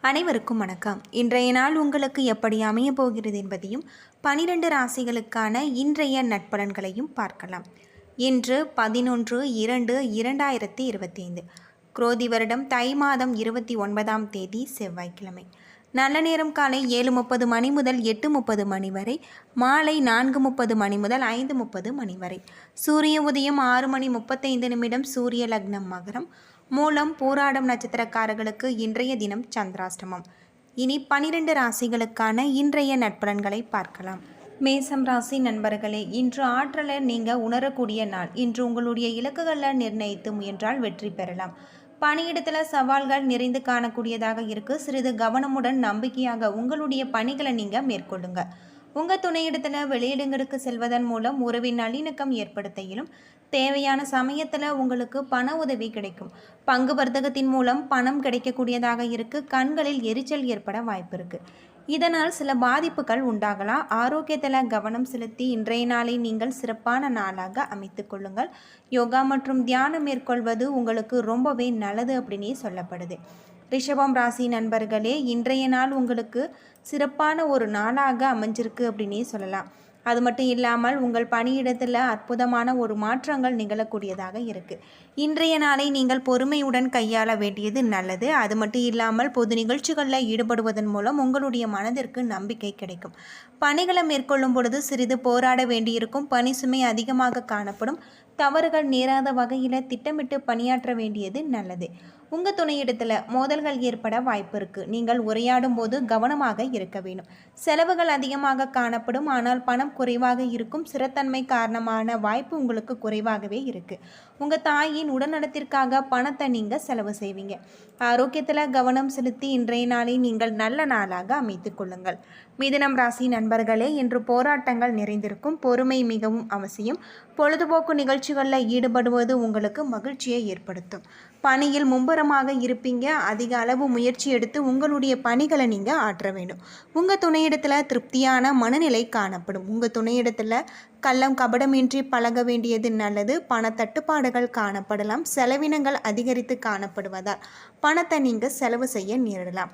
அனைவருக்கும் வணக்கம். இன்றைய நாள் உங்களுக்கு எப்படி அமைய போகிறது என்பதையும் பனிரெண்டு ராசிகளுக்கான இன்றைய நட்பலன்களையும் பார்க்கலாம். இன்று பதினொன்று இரண்டு இரண்டாயிரத்தி இருபத்தி ஐந்து குரோதி வருடம் தை மாதம் இருபத்தி ஒன்பதாம் தேதி செவ்வாய்க்கிழமை. நல்ல நேரம் காலை ஏழு முப்பது மணி முதல் எட்டு முப்பது மணி வரை மாலை நான்கு முப்பது மணி முதல் ஐந்து முப்பது மணி வரை. சூரிய உதயம் ஆறு மணி முப்பத்தைந்து நிமிடம் சூரிய லக்னம் மகரம் மூலம் போராடும் நட்சத்திரக்காரர்களுக்கு இன்றைய தினம் சந்திராஷ்டமம். இனி பனிரெண்டு ராசிகளுக்கான இன்றைய நட்பலன்களை பார்க்கலாம். மேசம் ராசி நண்பர்களே இன்று ஆற்றலை நீங்கள் உணரக்கூடிய நாள். இன்று உங்களுடைய இலக்குகளை நிர்ணயித்து முயன்றால் வெற்றி பெறலாம். பணியிடத்தில் சவால்கள் நிறைந்து காணக்கூடியதாக இருக்கு. சிறிது கவனமுடன் நம்பிக்கையாக உங்களுடைய பணிகளை நீங்கள் மேற்கொள்ளுங்கள் உங்கள் துணையிடத்தில் வெளியிடங்களுக்கு செல்வதன் மூலம் உறவின் நல்லிணக்கம் ஏற்படுத்த இயலும் தேவையான சமயத்தில் உங்களுக்கு பண உதவி கிடைக்கும். பங்கு வர்த்தகத்தின் மூலம் பணம் கிடைக்கக்கூடியதாக இருக்கு. கண்களில் எரிச்சல் ஏற்பட வாய்ப்பு இருக்கு. இதனால் சில பாதிப்புகள் உண்டாகலாம். ஆரோக்கியத்தில் கவனம் செலுத்தி இன்றைய நாளை நீங்கள் சிறப்பான நாளாக அமைத்து கொள்ளுங்கள். யோகா மற்றும் தியானம் மேற்கொள்வது உங்களுக்கு ரொம்பவே நல்லது அப்படின்னே சொல்லப்படுது. ரிஷபம் ராசி நண்பர்களே இன்றைய நாள் உங்களுக்கு சிறப்பான ஒரு நாளாக அமைஞ்சிருக்கு அப்படின்னே சொல்லலாம். அது மட்டும் இல்லாமல் உங்கள் பணியிடத்தில் அற்புதமான ஒரு மாற்றங்கள் நிகழக்கூடியதாக இருக்குது இன்றைய நாளை நீங்கள் பொறுமையுடன் கையாள வேண்டியது நல்லது. அது மட்டும் இல்லாமல் பொது நிகழ்ச்சிகளில் ஈடுபடுவதன் மூலம் உங்களுடைய மனதிற்கு நம்பிக்கை கிடைக்கும். பணிகளை மேற்கொள்ளும் பொழுது சிறிது போராட வேண்டியிருக்கும். பணி சுமை அதிகமாக காணப்படும். தவறுகள் நேராத வகையில் திட்டமிட்டு பணியாற்ற வேண்டியது நல்லது. உங்கள் துணையிடத்தில் மோதல்கள் ஏற்பட வாய்ப்பு இருக்குது நீங்கள் உரையாடும் போது கவனமாக இருக்க வேண்டும். செலவுகள் அதிகமாக காணப்படும். ஆனால் பணம் குறைவாக இருக்கும். சிறத்தன்மை காரணமான வாய்ப்பு உங்களுக்கு குறைவாகவே இருக்குது உங்கள் தாயின் உடல்நலத்திற்காக பணத்தை நீங்கள் செலவு செய்வீங்க. ஆரோக்கியத்தில் கவனம் செலுத்தி இன்றைய நாளை நீங்கள் நல்ல நாளாக அமைத்து கொள்ளுங்கள். மிதுனம் ராசி நண்பர்களே இன்று போராட்டங்கள் நிறைந்திருக்கும். பொறுமை மிகவும் அவசியம். பொழுதுபோக்கு நிகழ்ச்சிகளில் ஈடுபடுவது உங்களுக்கு மகிழ்ச்சியை ஏற்படுத்தும். பணியில் மும்பரமாக இருப்பீங்க. அதிக அளவு முயற்சி எடுத்து உங்களுடைய பணிகளை நீங்கள் ஆற்ற வேண்டும். உங்கள் துணையிடத்தில் திருப்தியான மனநிலை காணப்படும். உங்கள் துணையிடத்தில் கள்ளம் கபடமின்றி பழக வேண்டியது நல்லது. பண தட்டுப்பாடுகள் காணப்படலாம். செலவினங்கள் அதிகரித்து காணப்படுவதால் பணத்தை நீங்கள் செலவு செய்ய நேரிடலாம்.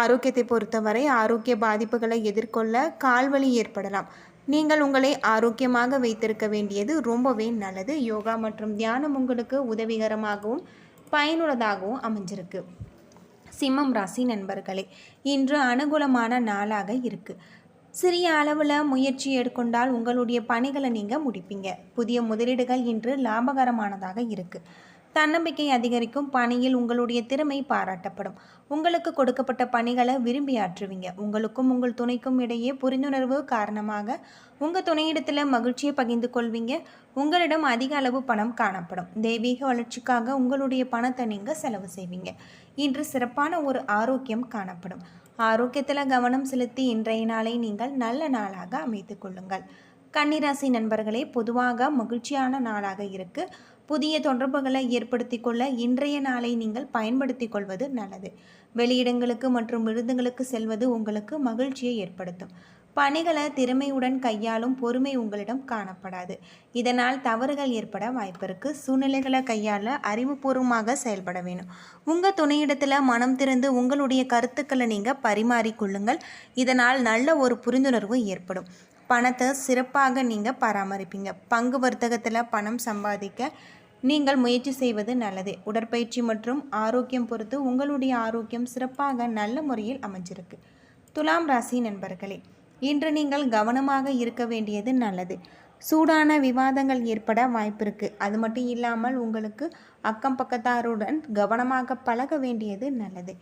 ஆரோக்கியத்தை பொறுத்தவரை ஆரோக்கிய பாதிப்புகளை எதிர்கொள்ள கால்வலி ஏற்படலாம். நீங்கள் உங்களை ஆரோக்கியமாக வைத்திருக்க வேண்டியது ரொம்பவே நல்லது. யோகா மற்றும் தியானம் உங்களுக்கு உதவிகரமாகவும் பயனுள்ளதாகவும் அமைஞ்சிருக்கு. சிம்மம் ராசி நண்பர்களே இன்று அனுகூலமான நாளாக இருக்குது சிறிய அளவில் முயற்சி எடுக்கொண்டால் உங்களுடைய பணிகளை நீங்கள் முடிப்பீங்க. புதிய முதலீடுகள் இன்று லாபகரமானதாக இருக்குது தன்னம்பிக்கை அதிகரிக்கும் பணியில் உங்களுடைய திறமை பாராட்டப்படும். உங்களுக்கு கொடுக்கப்பட்ட பணிகளை விரும்பி ஆற்றுவீங்க. உங்களுக்கும் உங்கள் துணைக்கும் இடையே புரிந்துணர்வு காரணமாக உங்கள் துணையிடத்தில் மகிழ்ச்சியை பகிர்ந்து கொள்வீங்க. உங்களிடம் அதிக அளவு பணம் காணப்படும். தெய்வீக வளர்ச்சிக்காக உங்களுடைய பணத்தை நீங்கள் செலவு செய்வீங்க. இன்று சிறப்பான ஒரு ஆரோக்கியம் காணப்படும். ஆரோக்கியத்தில் கவனம் செலுத்தி இன்றைய நாளை நீங்கள் நல்ல நாளாக அமைத்து கொள்ளுங்கள். கன்னிராசி நண்பர்களே பொதுவாக மகிழ்ச்சியான நாளாக இருக்குது புதிய தொடர்புகளை ஏற்படுத்தி கொள்ள இன்றைய நாளை நீங்கள் பயன்படுத்தி கொள்வது நல்லது. வெளியிடங்களுக்கு மற்றும் விருதுகளுக்கு செல்வது உங்களுக்கு மகிழ்ச்சியை ஏற்படுத்தும். பணிகளை திறமையுடன் கையாளும் பொறுமை உங்களிடம் காணப்படாது. இதனால் தவறுகள் ஏற்பட வாய்ப்பு சூழ்நிலைகளை கையாள அறிவுபூர்வமாக செயல்பட வேணும் உங்கள் துணையிடத்தில் மனம் திறந்து உங்களுடைய கருத்துக்களை நீங்கள் பரிமாறிக்கொள்ளுங்கள் இதனால் நல்ல ஒரு புரிந்துணர்வு ஏற்படும். பணத்தை சிறப்பாக நீங்கள் பராமரிப்பீங்க. பங்கு வர்த்தகத்தில் பணம் சம்பாதிக்க நீங்கள் முயற்சி செய்வது நல்லது. உடற்பயிற்சி மற்றும் ஆரோக்கியம் பொறுத்து உங்களுடைய ஆரோக்கியம் சிறப்பாக நல்ல முறையில் அமைஞ்சிருக்கு. துலாம் ராசி நண்பர்களே இன்று நீங்கள் கவனமாக இருக்க வேண்டியது நல்லது. சூடான விவாதங்கள் ஏற்பட வாய்ப்பு இருக்குது அது மட்டும் இல்லாமல் உங்களுக்கு அக்கம் பக்கத்தாருடன் கவனமாக பழக வேண்டியது நல்லது.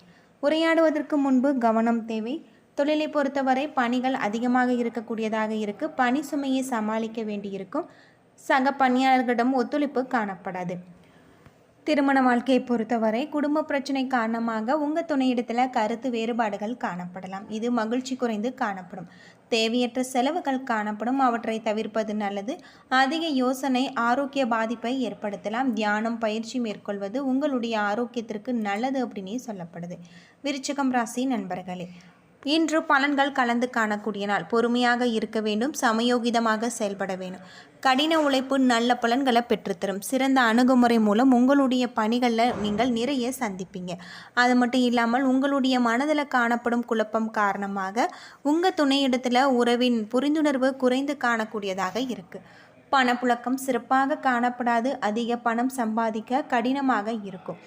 உரையாடுவதற்கு முன்பு கவனம் தேவை. தொழிலை பொறுத்தவரை பணிகள் அதிகமாக இருக்கக்கூடியதாக இருக்குது பணி சுமையை சமாளிக்க வேண்டியிருக்கும். சக பணியாளர்களிடம் ஒத்துழைப்பு காணப்படாது. திருமண வாழ்க்கையை பொறுத்தவரை குடும்ப பிரச்சனை காரணமாக உங்கள் துணையிடத்தில் கருத்து வேறுபாடுகள் காணப்படலாம். இது மகிழ்ச்சி குறைந்து காணப்படும். தேவையற்ற செலவுகள் காணப்படும். அவற்றை தவிர்ப்பது நல்லது. அதிக யோசனை ஆரோக்கிய பாதிப்பை ஏற்படுத்தலாம். தியானம் பயிற்சி மேற்கொள்வது உங்களுடைய ஆரோக்கியத்திற்கு நல்லது அப்படின்னே சொல்லப்படுது. விருச்சகம் ராசி நண்பர்களே இன்று பலன்கள் கலந்து காணக்கூடிய நாள் பொறுமையாக இருக்க வேண்டும் சமயோகிதமாக செயல்பட வேண்டும். கடின உழைப்பு நல்ல பலன்களை பெற்றுத்தரும். சிறந்த அணுகுமுறை மூலம் உங்களுடைய பணிகளில் நீங்கள் நிறைய சந்திப்பீங்க. அது மட்டும் இல்லாமல் உங்களுடைய மனதில் காணப்படும் குழப்பம் காரணமாக உங்கள் துணையிடத்தில் உறவின் புரிந்துணர்வு குறைந்து காணக்கூடியதாக இருக்குது பணப்புழக்கம் சிறப்பாக காணப்படாது. அதிக பணம் சம்பாதிக்க கடினமாக இருக்கும்.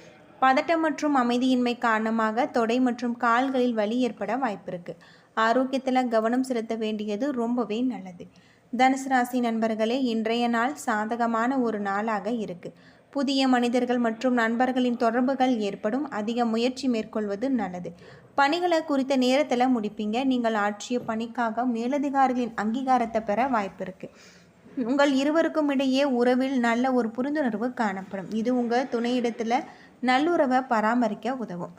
பதட்டம் மற்றும் அமைதியின்மை காரணமாக தொடை மற்றும் கால்களில் வலி ஏற்பட வாய்ப்பு இருக்குது ஆரோக்கியத்தில் கவனம் செலுத்த வேண்டியது ரொம்பவே நல்லது. தனுசு ராசி நண்பர்களே இன்றைய நாள் சாதகமான ஒரு நாளாக இருக்குது புதிய மனிதர்கள் மற்றும் நண்பர்களின் தொடர்புகள் ஏற்படும். அதிக முயற்சி மேற்கொள்வது நல்லது. பணிகளை குறித்த நேரத்தில் முடிப்பீங்க. நீங்கள் ஆற்றிய பணிக்காக மேலதிகாரிகளின் அங்கீகாரத்தை பெற வாய்ப்பு இருக்குது உங்கள் இருவருக்கும் இடையே உறவில் நல்ல ஒரு புரிந்துணர்வு காணப்படும். இது உங்கள் துணையிடத்தில் நல்லுறவை பராமரிக்க உதவும்.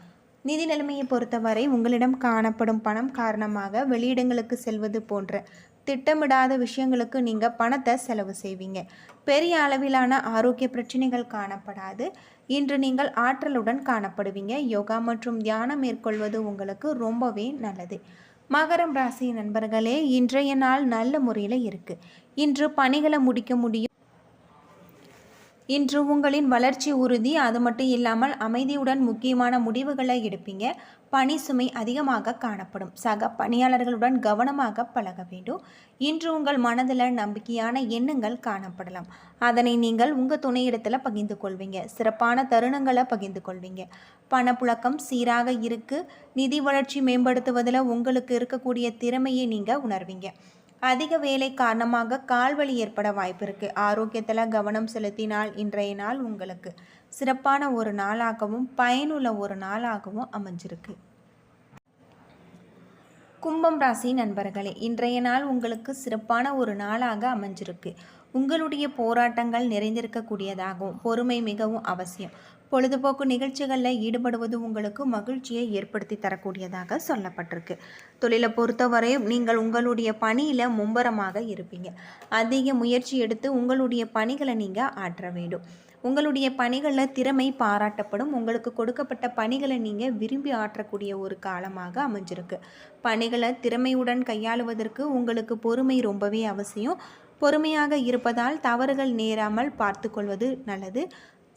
நிதி நிலைமையை பொறுத்தவரை உங்களிடம் காணப்படும் பணம் காரணமாக வெளியிடங்களுக்கு செல்வது போன்ற திட்டமிடாத விஷயங்களுக்கு நீங்கள் பணத்தை செலவு செய்வீங்க. பெரிய அளவிலான ஆரோக்கிய பிரச்சனைகள் காணப்படாது. இன்று நீங்கள் ஆற்றலுடன் காணப்படுவீங்க. யோகா மற்றும் தியானம் மேற்கொள்வது உங்களுக்கு ரொம்பவே நல்லது. மகரம் ராசி நண்பர்களே இன்றைய நாள் நல்ல முறையில் இருக்குது இன்று பணிகளை முடிக்க முடியும். இன்று உங்களின் வளர்ச்சி உறுதி அது மட்டும் இல்லாமல் அமைதியுடன் முக்கியமான முடிவுகளை எடுப்பீங்க. பணி சுமை அதிகமாக காணப்படும். சக பணியாளர்களுடன் கவனமாக பழக வேண்டும். இன்று உங்கள் மனதில் நம்பிக்கையான எண்ணங்கள் காணப்படலாம். அதனை நீங்கள் உங்கள் துணையிடத்தில் பகிர்ந்து கொள்வீங்க. சிறப்பான தருணங்களை பகிர்ந்து கொள்வீங்க. பணப்புழக்கம் சீராக இருக்குது நிதி வளர்ச்சி மேம்படுத்துவதில் உங்களுக்கு இருக்கக்கூடிய திறமையை நீங்கள் உணர்வீங்க. அதிக வேலை காரணமாக கால்வலி ஏற்பட வாய்ப்பு இருக்குது ஆரோக்கியத்தில் கவனம் செலுத்தினால் இன்றைய நாள் உங்களுக்கு சிறப்பான ஒரு நாளாகவும் பயனுள்ள ஒரு நாளாகவும் அமைஞ்சிருக்கு. கும்பம் ராசி நண்பர்களே இன்றைய நாள் உங்களுக்கு சிறப்பான ஒரு நாளாக அமைஞ்சிருக்கு. உங்களுடைய போராட்டங்கள் நிறைந்திருக்கக்கூடியதாகவும் பொறுமை மிகவும் அவசியம். பொழுதுபோக்கு நிகழ்ச்சிகளில் ஈடுபடுவது உங்களுக்கு மகிழ்ச்சியை ஏற்படுத்தி தரக்கூடியதாக சொல்லப்பட்டிருக்கு. தொழிலை பொறுத்தவரையும் நீங்கள் உங்களுடைய பணியில் மும்பரமாக இருப்பீங்க. அதிக முயற்சி எடுத்து உங்களுடைய பணிகளை நீங்கள் ஆற்ற வேண்டும். உங்களுடைய பணிகளில் திறமை பாராட்டப்படும். உங்களுக்கு கொடுக்கப்பட்ட பணிகளை நீங்கள் விரும்பி ஆற்றக்கூடிய ஒரு காலமாக அமைஞ்சிருக்கு. பணிகளை திறமையுடன் கையாளுவதற்கு உங்களுக்கு பொறுமை ரொம்பவே அவசியம். பொறுமையாக இருப்பதால் தவறுகள் நேராமல் பார்த்து கொள்வது நல்லது.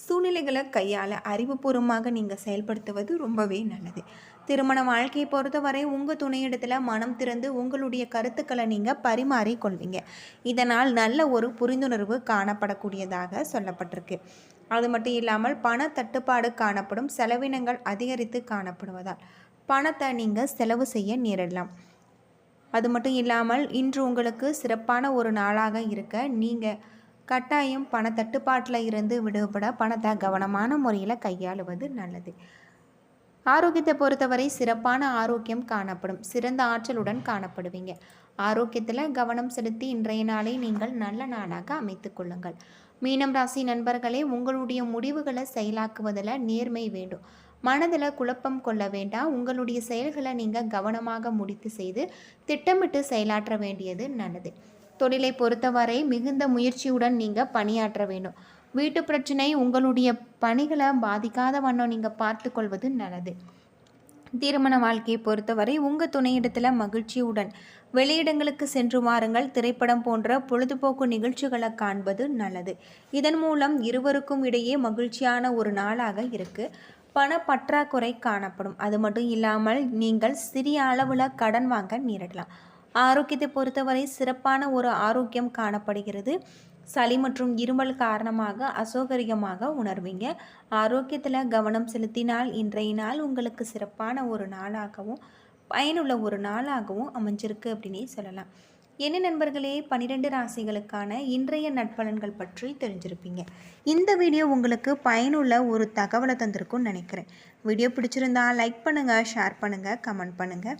சூழ்நிலைகளை கையாள அறிவுபூர்வமாக நீங்கள் செயல்படுத்துவது ரொம்பவே நல்லது. திருமண வாழ்க்கையை பொறுத்தவரை உங்கள் துணையிடத்தில் மனம் திறந்து உங்களுடைய கருத்துக்களை நீங்கள் பரிமாறிக்கொள்வீங்க இதனால் நல்ல ஒரு புரிந்துணர்வு காணப்படக்கூடியதாக சொல்லப்பட்டிருக்கு. அது மட்டும் இல்லாமல் பண தட்டுப்பாடு காணப்படும் செலவினங்கள் அதிகரித்து காணப்படுவதால் பணத்தை நீங்கள் செலவு செய்ய நேரிடலாம். அது மட்டும் இல்லாமல் இன்று உங்களுக்கு சிறப்பான ஒரு நாளாக இருக்க நீங்கள் கட்டாயம் பண தட்டுப்பாட்டில் இருந்து விடுபட பணத்தை கவனமான முறையில் கையாளுவது நல்லது. ஆரோக்கியத்தை பொறுத்தவரை சிறப்பான ஆரோக்கியம் காணப்படும். சிறந்த ஆற்றலுடன் காணப்படுவீங்க. ஆரோக்கியத்தில் கவனம் செலுத்தி இன்றைய நாளை நீங்கள் நல்ல நாளாக அமைத்து கொள்ளுங்கள். மீனம் ராசி நண்பர்களே உங்களுடைய முடிவுகளை செயலாக்குவதில் நேர்மை வேண்டும். மனதில் குழப்பம் கொள்ள வேண்டாம். உங்களுடைய செயல்களை நீங்கள் கவனமாக முடித்து செய்து திட்டமிட்டு செயலாற்ற வேண்டியது நல்லது. தொழிலை பொறுத்தவரை மிகுந்த முயற்சியுடன் நீங்கள் பணியாற்ற வேண்டும். வீட்டு பிரச்சனை உங்களுடைய பணிகளை பாதிக்காத வண்ணம் நீங்கள் பார்த்து கொள்வது நல்லது. திருமண வாழ்க்கையை பொறுத்தவரை உங்கள் துணையிடத்தில் மகிழ்ச்சியுடன் வெளியிடங்களுக்கு சென்று வாருங்கள். திரைப்படம் போன்ற பொழுதுபோக்கு நிகழ்ச்சிகளை காண்பது நல்லது. இதன் மூலம் இருவருக்கும் இடையே மகிழ்ச்சியான ஒரு நாளாக இருக்குது பண பற்றாக்குறை காணப்படும். அது மட்டும் இல்லாமல் நீங்கள் சிறிய அளவில் கடன் வாங்க நேரிடலாம். ஆரோக்கியத்தை பொறுத்தவரை சிறப்பான ஒரு ஆரோக்கியம் காணப்படுகிறது. சளி மற்றும் இருமல் காரணமாக அசௌகரியமாக உணர்வீங்க. ஆரோக்கியத்தில் கவனம் செலுத்தினால் இன்றைய நாள் உங்களுக்கு சிறப்பான ஒரு நாளாகவும் பயனுள்ள ஒரு நாளாகவும் அமைஞ்சிருக்கு அப்படின்னே சொல்லலாம். என்ன நண்பர்களே பன்னிரெண்டு ராசிகளுக்கான இன்றைய நட்பலன்கள் பற்றி தெரிஞ்சிருப்பீங்க. இந்த வீடியோ உங்களுக்கு பயனுள்ள ஒரு தகவலை தந்திருக்கும்னு நினைக்கிறேன். வீடியோ பிடிச்சிருந்தா லைக் பண்ணுங்கள் ஷேர் பண்ணுங்கள் கமெண்ட் பண்ணுங்கள்